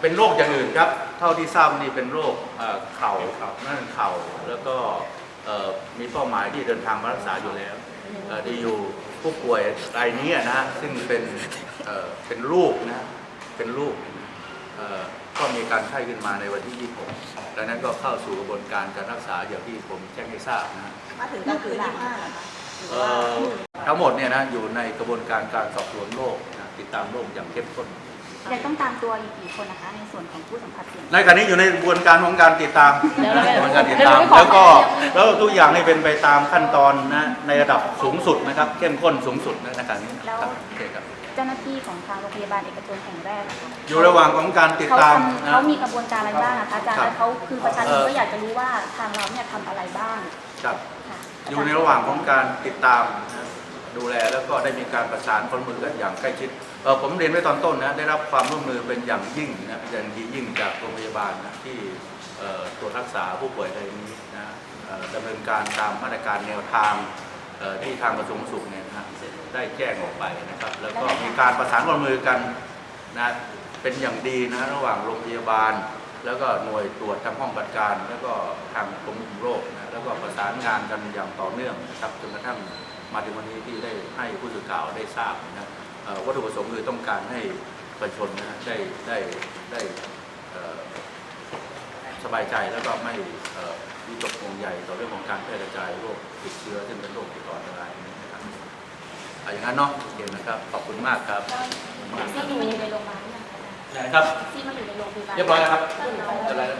เป็นโรคอย่างอื่นครับ เท่าที่ทราบนี่เป็นโรคเอ่อเข่านั่นเข่าแล้วก็เอ่อมีเป้าหมายที่เดินทางมารักษาอยู่แล้วเอ่อที่อยู่ผู้ป่วยรายนี้นะฮะซึ่งเป็นเอ่อเป็นลูกนะเป็นลูกเอ่อก็มีการไข้ขึ้นมาในวันที่ 26 ดังนั้นก็เข้าสู่กระบวนการการรักษาอย่างที่ผมแจ้งให้ทราบนะฮะมาถึงก็คือที่ห้าเหรอคะหรือเอ่ว่าอทั้งหมดเนี่ยนะอยู่ในกระบวนการการสอบสวนโรคนะติดตามโรคอย่างเข้มข้น ยังต้องตามตัวอีกกี่คนนะคะ ในส่วนของผู้สัมผัสเสี่ยง ในขณะนี้อยู่ในกระบวนการของการติดตามเดี๋ยวเรากระบวนการติดตาม เดี๋ยวเราแล้วก็เดี๋ยวแล้วทุกอย่างนี่เป็นไปตามขั้นตอนนะในระดับสูงสุดนะครับ เข้มข้นสูงสุดในขณะนี้ครับโอเคครับเจ้าหน้าที่ของทางโรงพยาบาลเอกชนแห่งแรกนะคะอยู่ระหว่างของการติดเขาตามทำนะ เขามีกระบวนการอะไรบ้างนะคะอาจารย์ครับแล้วเขาคือประชาชเอ่นอ ก็อยากจะรู้ว่าทางเราเนี่ยทำอะไรบ้างครับ ค่ะอยู่ในระหว่างของการติดตามนะ ดูแลแล้วก็ได้มีการประสานข้อมือกันอย่างใกล้ชิดเออผมเรียนไว้ตอนต้นนะได้รับความร่วมมือเป็นอย่างยิ่งนะเป็นอย่างยิ่งจากโรงพยาบาลนะที่ตรวจรักษาผู้ป่วยรายนี้นะดำเนินการตามมาตรการแนวทางที่ทางกระทรวงสุขเนี่ยนะได้แจ้งออกไปนะครับ แล้วก็มีการประสานข้อมือกันนะเป็นอย่างดีนะระหว่างโรงพยาบาล แล้วก็หน่วยตรวจทางห้องปฏิบัติการ แล้วก็ทางกรมควบคุมโรคนะแล้วก็ประสานงานกันอย่างต่อเนื่องนะครับจนกระทั่ง มาถึงวันนี้ที่ได้ให้ผู้สื่อข่าวได้ทราบนะเอ่อวัตถุประสงค์คือต้องการให้ประชาชนนะได้ได้ได้เอ่อสบายใจแล้วก็ไม่เอ่อวิตกกังวลใหญ่ต่อเรื่องของการแพร่กระจายโรคติดเชื้อซึ่งเป็นโรคติดต่ออันตรายนะครับเอาอย่างนั้นเนาะโอเคนะครับขอบคุณมากครับซีมาอยู่ในโรงพยาบาลหรือยังคะนะครับซีมาอยู่ในโรงพยาบาลเรียบร้อยแล้วครับ